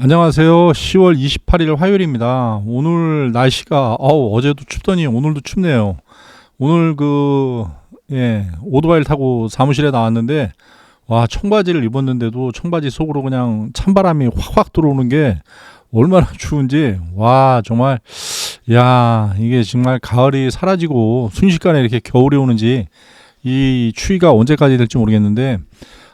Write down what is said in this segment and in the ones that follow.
안녕하세요. 10월 28일 화요일입니다. 오늘 날씨가 어우, 어제도 춥더니 오늘도 춥네요. 오늘 그 예, 오토바이를 타고 사무실에 나왔는데 와, 청바지를 입었는데도 청바지 속으로 그냥 찬바람이 확확 들어오는 게 얼마나 추운지 와, 정말 야, 이게 정말 가을이 사라지고 순식간에 이렇게 겨울이 오는지 이 추위가 언제까지 될지 모르겠는데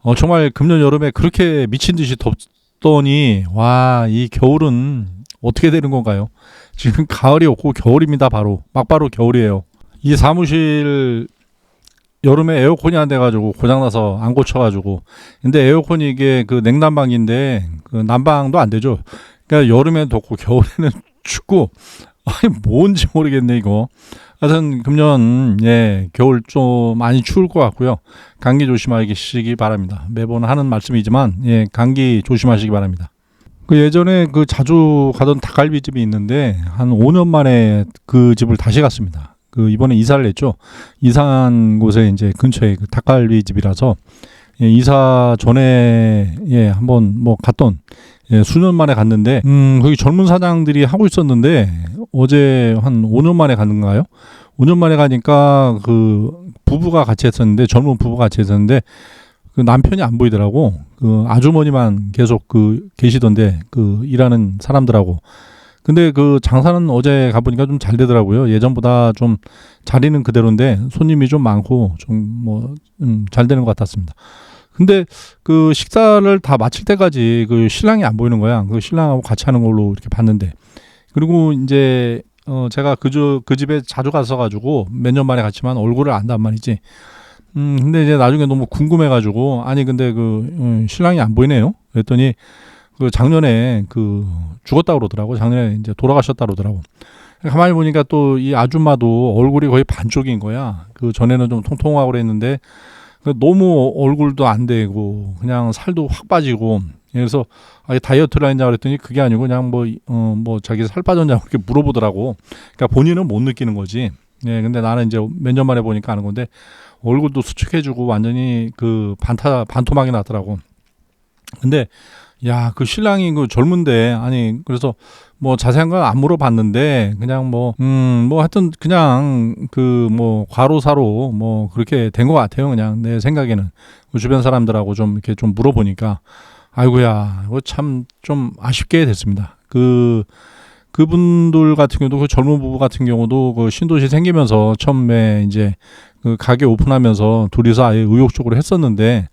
어, 정말 금년 여름에 그렇게 미친 듯이 덥 더니 와, 이 겨울은 어떻게 되는 건가요? 지금 가을이 없고 겨울입니다, 바로. 막바로 겨울이에요. 이 사무실 여름에 에어컨이 안 돼가지고 고장나서 안 고쳐가지고. 근데 에어컨이 이게 그 냉난방인데 그 난방도 안 되죠. 그러니까 여름엔 덥고 겨울에는 춥고 아니 뭔지 모르겠네 이거. 하여튼 금년 예 겨울 좀 많이 추울 것 같고요. 감기 조심하시기 바랍니다. 매번 하는 말씀이지만 예 감기 조심하시기 바랍니다. 그 예전에 그 자주 가던 닭갈비 집이 있는데 한 5년 만에 그 집을 다시 갔습니다. 그 이번에 이사를 했죠. 이사한 곳에 이제 근처에 그 닭갈비 집이라서 예, 이사 전에 예 한번 뭐 갔던 예, 수년 만에 갔는데 음 거기 젊은 사장들이 하고 있었는데 어제 한 5년 만에 갔는가요? 5년 만에 가니까 그 부부가 같이 했었는데 젊은 부부가 같이 했었는데 그 남편이 안 보이더라고. 그 아주머니만 계속 그 계시던데 그 일하는 사람들하고. 근데 그 장사는 어제 가보니까 좀 잘 되더라고요. 예전보다 좀 자리는 그대로인데 손님이 좀 많고 좀뭐 음, 잘 되는 것 같았습니다. 근데 그 식사를 다 마칠 때까지 그 신랑이 안 보이는 거야. 그 신랑하고 같이 하는 걸로 이렇게 봤는데 그리고 이제 어 제가 그저 그 집에 자주 가서 가지고 몇 년 만에 갔지만 얼굴을 안단 말이지. 음 근데 이제 나중에 너무 궁금해 가지고 아니 근데 그 음, 신랑이 안 보이네요. 그랬더니 그 작년에 그 죽었다 그러더라고. 작년에 이제 돌아가셨다 그러더라고. 가만히 보니까 또 이 아줌마도 얼굴이 거의 반쪽인 거야. 그 전에는 좀 통통하고 그랬는데 그 너무 얼굴도 안 되고 그냥 살도 확 빠지고 그래서 아 다이어트를 했냐 그랬더니 그게 아니고 그냥 뭐어 뭐 자기 살 빠졌냐고 이렇게 물어보더라고. 그러니까 본인은 못 느끼는 거지. 예, 근데 나는 이제 몇 년 만에 보니까 아는 건데 얼굴도 수축해주고 완전히 그 반타 반토막이 났더라고. 근데 야, 그 신랑이 그 젊은데 아니 그래서 뭐 자세한 건 안 물어봤는데 그냥 뭐 음 뭐 하여튼 그냥 그 뭐 과로사로 뭐 그렇게 된 것 같아요. 그냥 내 생각에는 그 주변 사람들하고 좀 이렇게 좀 물어보니까 아이고야 이거 참 좀 아쉽게 됐습니다. 그 그분들 같은 경우도 그 젊은 부부 같은 경우도 그 신도시 생기면서 처음에 이제 그 가게 오픈하면서 둘이서 아예 의욕적으로 했었는데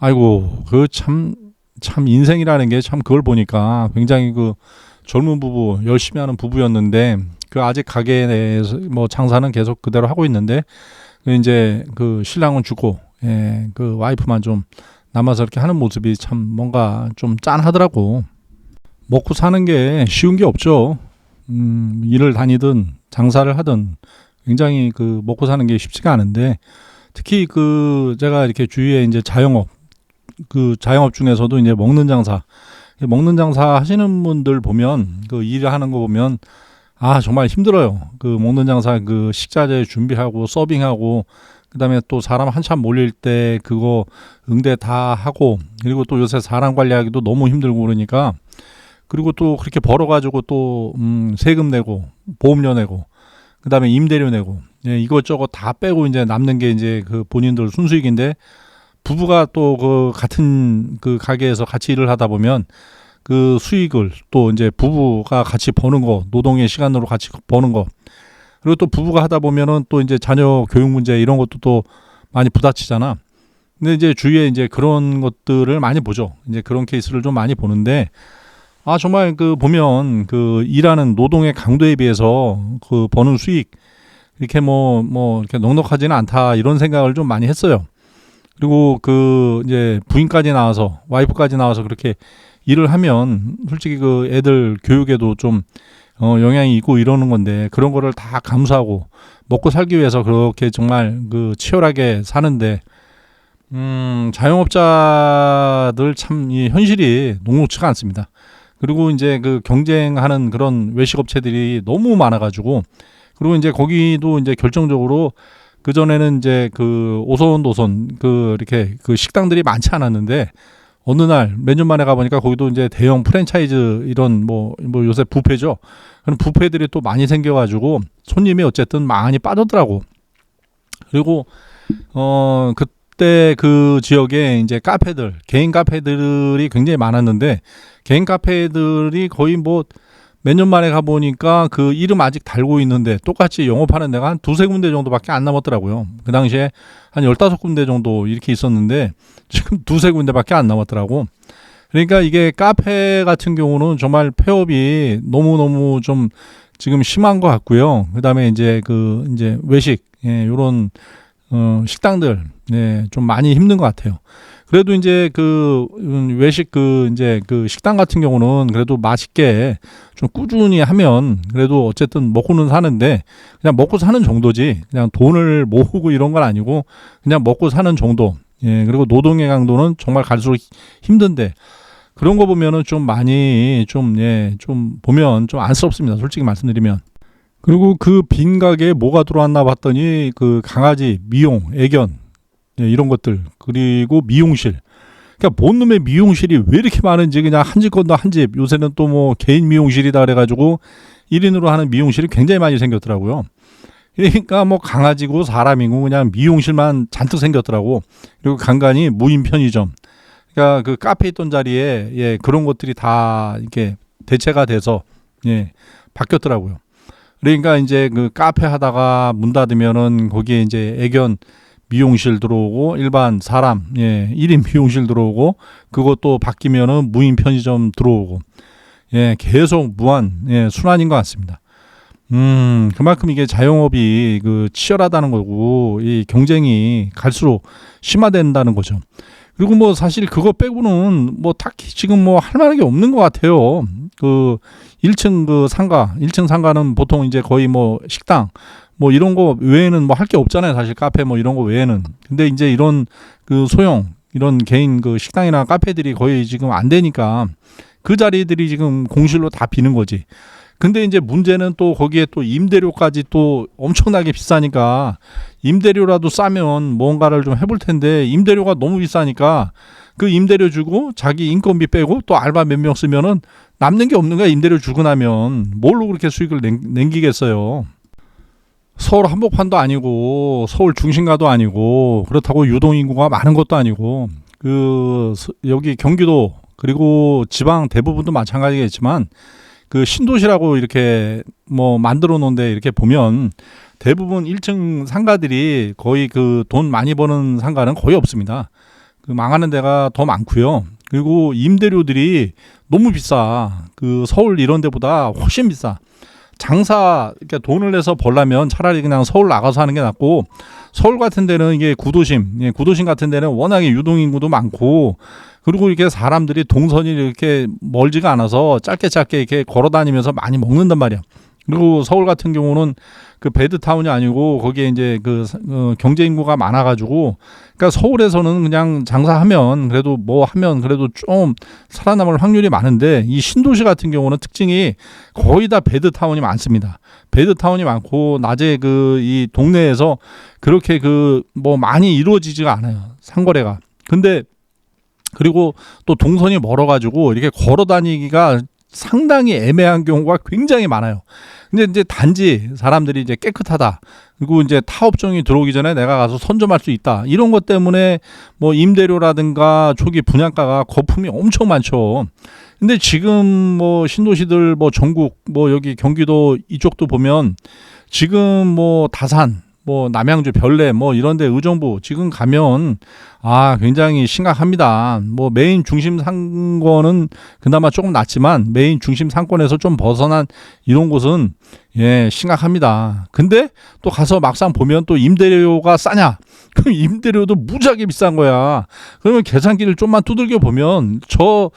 아이고 그 참 참 인생이라는 게 참 그걸 보니까 굉장히 그 젊은 부부 열심히 하는 부부였는데 그 아직 가게 내에서 뭐 장사는 계속 그대로 하고 있는데 그 이제 그 신랑은 죽고 예, 그 와이프만 좀 남아서 이렇게 하는 모습이 참 뭔가 좀 짠하더라고. 먹고 사는 게 쉬운 게 없죠. 음, 일을 다니든 장사를 하든 굉장히 그 먹고 사는 게 쉽지가 않은데 특히 그 제가 이렇게 주위에 이제 자영업 그 자영업 중에서도 이제 먹는 장사 먹는 장사 하시는 분들 보면 그 일을 하는 거 보면 아 정말 힘들어요. 그 먹는 장사 그 식자재 준비하고 서빙하고 그다음에 또 사람 한참 몰릴 때 그거 응대 다 하고 그리고 또 요새 사람 관리하기도 너무 힘들고 그러니까 그리고 또 그렇게 벌어가지고 또 음, 세금 내고 보험료 내고 그다음에 임대료 내고 예, 이것저것 다 빼고 이제 남는 게 이제 그 본인들 순수익인데 부부가 또 그 같은 그 가게에서 같이 일을 하다 보면 그 수익을 또 이제 부부가 같이 버는 거 노동의 시간으로 같이 버는 거 그리고 또 부부가 하다 보면은 또 이제 자녀 교육 문제 이런 것도 또 많이 부딪히잖아. 근데 이제 주위에 이제 그런 것들을 많이 보죠. 이제 그런 케이스를 좀 많이 보는데 아 정말 그 보면 그 일하는 노동의 강도에 비해서 그 버는 수익 이렇게 뭐뭐 뭐 이렇게 넉넉하지는 않다 이런 생각을 좀 많이 했어요. 그리고 그 이제 부인까지 나와서 와이프까지 나와서 그렇게 일을 하면 솔직히 그 애들 교육에도 좀 어, 영향이 있고 이러는 건데 그런 거를 다 감수하고 먹고 살기 위해서 그렇게 정말 그 치열하게 사는데 음, 자영업자들 참 이 현실이 녹록치가 않습니다. 그리고 이제 그 경쟁하는 그런 외식업체들이 너무 많아가지고 그리고 이제 거기도 이제 결정적으로 그 전에는 이제 그 오손 도손 그 이렇게 그 식당들이 많지 않았는데 어느 날 몇 년 만에 가보니까 거기도 이제 대형 프랜차이즈 이런 뭐, 뭐 요새 부페죠. 그런 부페들이 또 많이 생겨가지고 손님이 어쨌든 많이 빠졌더라고. 그리고 어 그때 그 지역에 이제 카페들 개인 카페들이 굉장히 많았는데 개인 카페들이 거의 뭐 몇 년 만에 가보니까 그 이름 아직 달고 있는데 똑같이 영업하는 데가 한 두세 군데 정도밖에 안 남았더라고요. 그 당시에 한 열다섯 군데 정도 이렇게 있었는데 지금 두세 군데밖에 안 남았더라고. 그러니까 이게 카페 같은 경우는 정말 폐업이 너무너무 좀 지금 심한 것 같고요. 그 다음에 이제 그 이제 외식, 예, 요런, 어, 식당들, 예, 좀 많이 힘든 것 같아요. 그래도 이제 그 음, 외식 그 이제 그 식당 같은 경우는 그래도 맛있게 좀 꾸준히 하면 그래도 어쨌든 먹고는 사는데 그냥 먹고 사는 정도지 그냥 돈을 모으고 이런 건 아니고 그냥 먹고 사는 정도. 예, 그리고 노동의 강도는 정말 갈수록 힘든데 그런 거 보면은 좀 많이 좀, 예, 좀 보면 좀 안쓰럽습니다. 솔직히 말씀드리면. 그리고 그 빈 가게에 뭐가 들어왔나 봤더니 그 강아지, 미용, 애견, 예, 이런 것들. 그리고 미용실. 그러니까 뭔 놈의 미용실이 왜 이렇게 많은지 그냥 한 집 건너 한 집. 요새는 또 뭐 개인 미용실이다 그래가지고 1인으로 하는 미용실이 굉장히 많이 생겼더라고요. 그러니까 뭐 강아지고 사람이고 그냥 미용실만 잔뜩 생겼더라고. 그리고 간간히 무인 편의점. 그러니까 그 카페 있던 자리에 예 그런 것들이 다 이렇게 대체가 돼서 예 바뀌었더라고요. 그러니까 이제 그 카페 하다가 문 닫으면은 거기에 이제 애견 미용실 들어오고 일반 사람 예 1인 미용실 들어오고 그것도 바뀌면은 무인 편의점 들어오고 예 계속 무한 예 순환인 것 같습니다. 음 그만큼 이게 자영업이 그 치열하다는 거고 이 경쟁이 갈수록 심화된다는 거죠. 그리고 뭐 사실 그거 빼고는 뭐 딱히 지금 뭐 할 만한 게 없는 것 같아요. 그 1층 그 상가, 1층 상가는 보통 이제 거의 뭐 식당 뭐 이런 거 외에는 뭐 할 게 없잖아요. 사실 카페 뭐 이런 거 외에는. 근데 이제 이런 그 소형 이런 개인 그 식당이나 카페들이 거의 지금 안 되니까 그 자리들이 지금 공실로 다 비는 거지. 근데 이제 문제는 또 거기에 또 임대료까지 또 엄청나게 비싸니까 임대료라도 싸면 뭔가를 좀 해볼 텐데 임대료가 너무 비싸니까 그 임대료 주고 자기 인건비 빼고 또 알바 몇 명 쓰면은 남는 게 없는 거야 임대료 주고 나면 뭘로 그렇게 수익을 낸, 남기겠어요. 서울 한복판도 아니고 서울 중심가도 아니고 그렇다고 유동 인구가 많은 것도 아니고 그 여기 경기도 그리고 지방 대부분도 마찬가지겠지만 그 신도시라고 이렇게 뭐 만들어 놓은데 이렇게 보면 대부분 1층 상가들이 거의 그 돈 많이 버는 상가는 거의 없습니다. 그 망하는 데가 더 많고요. 그리고 임대료들이 너무 비싸. 그 서울 이런 데보다 훨씬 비싸. 장사 이렇게 돈을 내서 벌려면 차라리 그냥 서울 나가서 하는 게 낫고 서울 같은 데는 이게 구도심, 예, 구도심 같은 데는 워낙에 유동 인구도 많고 그리고 이렇게 사람들이 동선이 이렇게 멀지가 않아서 짧게 짧게 이렇게 걸어 다니면서 많이 먹는단 말이야. 그리고 서울 같은 경우는 그 베드타운이 아니고 거기에 이제 그 어, 경제 인구가 많아가지고 그러니까 서울에서는 그냥 장사하면 그래도 뭐 하면 그래도 좀 살아남을 확률이 많은데 이 신도시 같은 경우는 특징이 거의 다 베드타운이 많습니다. 베드타운이 많고 낮에 그 이 동네에서 그렇게 그 뭐 많이 이루어지지가 않아요 상거래가. 근데 그리고 또 동선이 멀어가지고 이렇게 걸어 다니기가 상당히 애매한 경우가 굉장히 많아요. 근데 이제 단지 사람들이 이제 깨끗하다. 그리고 이제 타업종이 들어오기 전에 내가 가서 선점할 수 있다. 이런 것 때문에 뭐 임대료라든가 초기 분양가가 거품이 엄청 많죠. 근데 지금 뭐 신도시들 뭐 전국 뭐 여기 경기도 이쪽도 보면 지금 뭐 다산 뭐 남양주 별내 뭐 이런 데 의정부 지금 가면 아 굉장히 심각합니다. 뭐 메인 중심 상권은 그나마 조금 낫지만 메인 중심 상권에서 좀 벗어난 이런 곳은 예 심각합니다. 근데 또 가서 막상 보면 또 임대료가 싸냐? 그럼 임대료도 무지하게 비싼 거야. 그러면 계산기를 좀만 두들겨 보면 저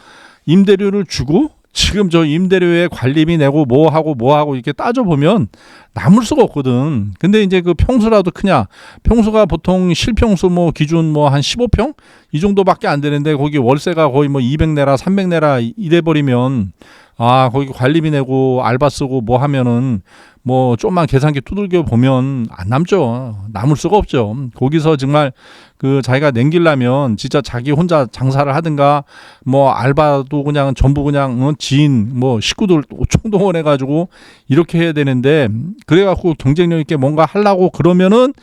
임대료를 주고 지금 저 임대료에 관리비 내고 뭐 하고 뭐 하고 이렇게 따져 보면 남을 수가 없거든. 근데 이제 그 평수라도 크냐? 평수가 보통 실평수 뭐 기준 뭐 한 15평 이 정도밖에 안 되는데 거기 월세가 거의 뭐 200내라 300내라 이래 버리면 아 거기 관리비 내고 알바 쓰고 뭐 하면은 뭐 좀만 계산기 두들겨 보면 안 남죠. 남을 수가 없죠. 거기서 정말 그 자기가 냉길라면 진짜 자기 혼자 장사를 하든가 뭐 알바도 그냥 전부 그냥 어, 지인 뭐 식구들 총동원 해 가지고 이렇게 해야 되는데 그래 갖고 경쟁력 있게 뭔가 하려고 그러면은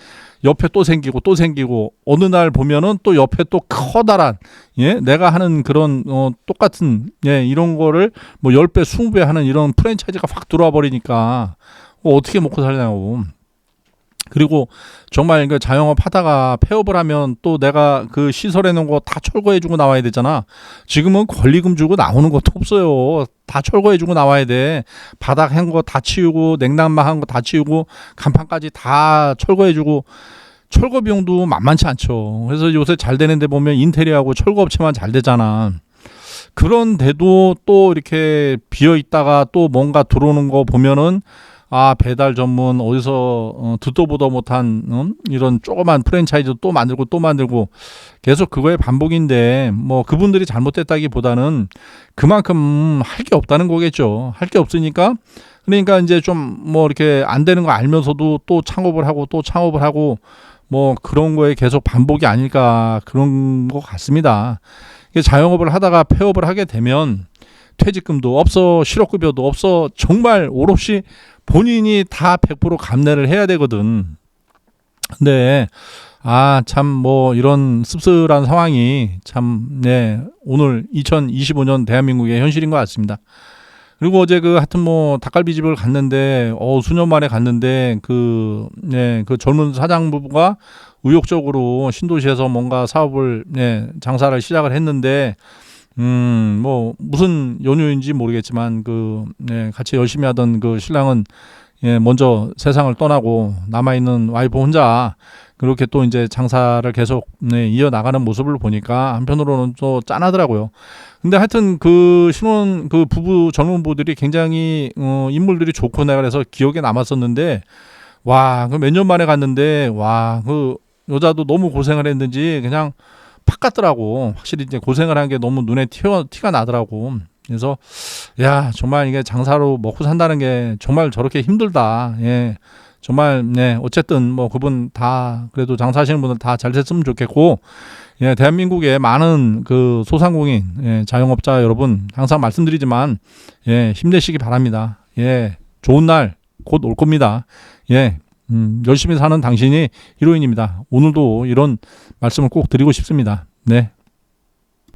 옆에 또 생기고 또 생기고 어느 날 보면은 또 옆에 또 커다란 예 내가 하는 그런 어 똑같은 예 이런 거를 뭐 10배 20배 하는 이런 프랜차이즈가 확 들어와 버리니까 어, 어떻게 먹고 살냐고 그리고 정말 그 자영업 하다가 폐업을 하면 또 내가 그 시설해 놓은 거 다 철거해 주고 나와야 되잖아. 지금은 권리금 주고 나오는 것도 없어요. 다 철거해 주고 나와야 돼. 바닥 한 거 다 치우고 냉난방 한 거 다 치우고 간판까지 다 철거해 주고 철거 비용도 만만치 않죠. 그래서 요새 잘 되는 데 보면 인테리어하고 철거 업체만 잘 되잖아. 그런데도 또 이렇게 비어 있다가 또 뭔가 들어오는 거 보면은 아 배달 전문 어디서 어, 듣도 보도 못한 음? 이런 조그만 프랜차이즈 또 만들고 또 만들고 계속 그거의 반복인데 뭐 그분들이 잘못됐다기보다는 그만큼 할 게 없다는 거겠죠 할 게 없으니까 그러니까 이제 좀 뭐 이렇게 안 되는 거 알면서도 또 창업을 하고 또 창업을 하고 뭐 그런 거에 계속 반복이 아닐까 그런 것 같습니다 자영업을 하다가 폐업을 하게 되면 퇴직금도 없어 실업급여도 없어 정말 오롯이 본인이 다 100% 감내를 해야 되거든. 근데 아 참 뭐 이런 씁쓸한 상황이 참 네 오늘 2025년 대한민국의 현실인 것 같습니다. 그리고 어제 그 하여튼 뭐 닭갈비 집을 갔는데 어 수년 만에 갔는데 그네그 젊은 사장 부부가 의욕적으로 신도시에서 뭔가 사업을 네 장사를 시작을 했는데 음, 뭐 무슨 연유인지 모르겠지만 그 네, 같이 열심히 하던 그 신랑은 예, 먼저 세상을 떠나고 남아 있는 와이프 혼자 그렇게 또 이제 장사를 계속 네, 이어 나가는 모습을 보니까 한편으로는 또 짠하더라고요. 근데 하여튼 그 신혼 그 부부 젊은 부부들이 굉장히 어, 인물들이 좋고 내가 그래서 기억에 남았었는데 와, 그 몇 년 만에 갔는데 와, 그 여자도 너무 고생을 했는지 그냥 팍 같더라고. 확실히 이제 고생을 한 게 너무 눈에 튀어, 티가 나더라고. 그래서 야 정말 이게 장사로 먹고 산다는 게 정말 저렇게 힘들다. 예. 정말 네 어쨌든 뭐 그분 다 그래도 장사하시는 분들 다 잘 됐으면 좋겠고 예 대한민국의 많은 그 소상공인 예, 자영업자 여러분 항상 말씀드리지만 예 힘내시기 바랍니다 예 좋은 날 곧 올 겁니다 예 음, 열심히 사는 당신이 히로인입니다. 오늘도 이런 말씀을 꼭 드리고 싶습니다. 네